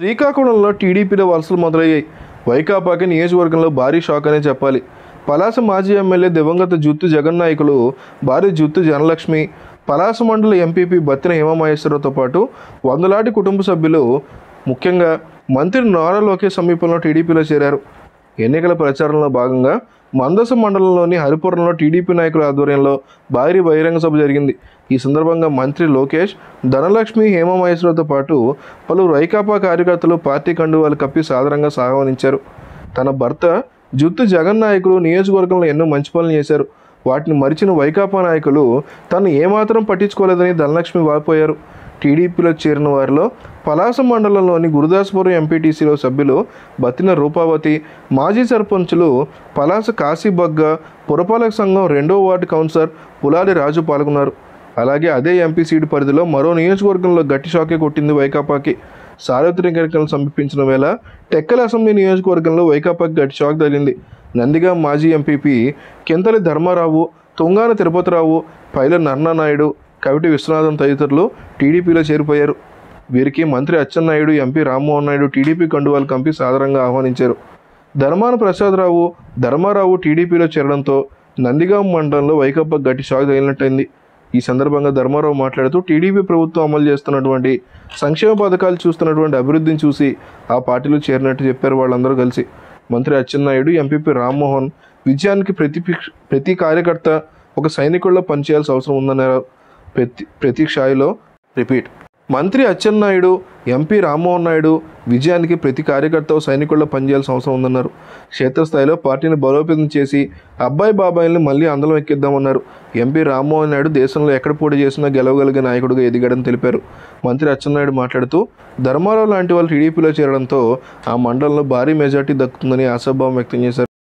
శ్రీకాకుళంలో టీడీపీలో వలసలు మొదలయ్యాయి. వైకాపాకి నియోజకవర్గంలో భారీ షాక్ అనే చెప్పాలి. పలాస మాజీ ఎమ్మెల్యే దివంగత జుత్తు జగన్ నాయకులు భారీ జుత్తు జనలక్ష్మి పలాస మండల ఎంపీపీ బత్తిన హేమమహేశ్వరరావుతో పాటు వందలాది కుటుంబ సభ్యులు ముఖ్యంగా మంత్రి నారా లోకేష్ సమీపంలో టీడీపీలో చేరారు. ఎన్నికల ప్రచారంలో భాగంగా మందస మండలంలోని హరిపురంలో టీడీపీ నాయకుల ఆధ్వర్యంలో భారీ బహిరంగ సభ జరిగింది. ఈ సందర్భంగా మంత్రి లోకేష్ ధనలక్ష్మి హేమమహేశ్వరతో పాటు పలువురు వైకాపా కార్యకర్తలు పార్టీ కండువాలు కప్పి సాధారణంగా సాగవనించారు తన భర్త జుత్తు జగన్ నాయకులు నియోజకవర్గంలో ఎన్నో మంచి పనులు చేశారు. వాటిని మరిచిన వైకాపా నాయకులు తను ఏమాత్రం పట్టించుకోలేదని ధనలక్ష్మి వాపోయారు. టీడీపీలో చేరిన వారిలో పలాస మండలంలోని గురుదాస్పురం ఎంపీటీసీలో సభ్యులు బతిన రూపావతి మాజీ సర్పంచులు పలాస కాశీబగ్గ పురపాలక సంఘం రెండో వార్డు కౌన్సిలర్ పులాలి రాజు పాల్గొన్నారు. అలాగే అదే ఎంపీ సీటు పరిధిలో మరో నియోజకవర్గంలో గట్టి షాకే కొట్టింది వైకాపాకి. సార్వత్రిక ఎన్నికలను సమీపించిన వేళ టెక్కల అసెంబ్లీ నియోజకవర్గంలో వైకాపాకి గట్టి షాక్ తగిలింది. నందిగా మాజీ ఎంపీపీ కింతలి ధర్మారావు తుంగాన తిరుపతిరావు పైల నర్నానాయుడు కవిటి విశ్వనాథం తదితరులు టీడీపీలో చేరిపోయారు. వీరికి మంత్రి అచ్చెన్నాయుడు ఎంపీ రామ్మోహన్ నాయుడు టీడీపీ కండువాలు కంపి సాదరంగా ఆహ్వానించారు. ధర్మాన ప్రసాదరావు ధర్మారావు టీడీపీలో చేరడంతో నందిగాం మండలంలో వైకప్ప గట్టి షాక్ తగిలినట్టయింది. ఈ సందర్భంగా ధర్మారావు మాట్లాడుతూ టీడీపీ ప్రభుత్వం అమలు చేస్తున్నటువంటి సంక్షేమ పథకాలు చూస్తున్నటువంటి అభివృద్ధిని చూసి ఆ పార్టీలో చేరినట్టు చెప్పారు వాళ్ళందరూ కలిసి. మంత్రి అచ్చెన్నాయుడు ఎంపీపీ రామ్మోహన్ విజయానికి ప్రతి ప్రతి కార్యకర్త ఒక సైనికుల్లో పనిచేయాల్సిన అవసరం ఉందన్నారు. ప్రతి ప్రతి స్థాయిలో రిపీట్. మంత్రి అచ్చెన్నాయుడు ఎంపీ రామ్మోహన్ నాయుడు విజయానికి ప్రతి కార్యకర్త సైనికుల్లో పనిచేయాల్సిన అవసరం ఉందన్నారు. క్షేత్రస్థాయిలో పార్టీని బలోపేతం చేసి అబ్బాయి బాబాయిల్ని మళ్ళీ అందలం ఎక్కిద్దామన్నారు. ఎంపీ రామ్మోహన్ నాయుడు దేశంలో ఎక్కడ పోటీ చేసినా గెలవగలిగే నాయకుడిగా ఎదిగాడని తెలిపారు. మంత్రి అచ్చెన్నాయుడు మాట్లాడుతూ ధర్మారావు లాంటి వాళ్ళు టీడీపీలో చేరడంతో ఆ మండలంలో భారీ మెజార్టీ దక్కుతుందని ఆశాభావం వ్యక్తం చేశారు.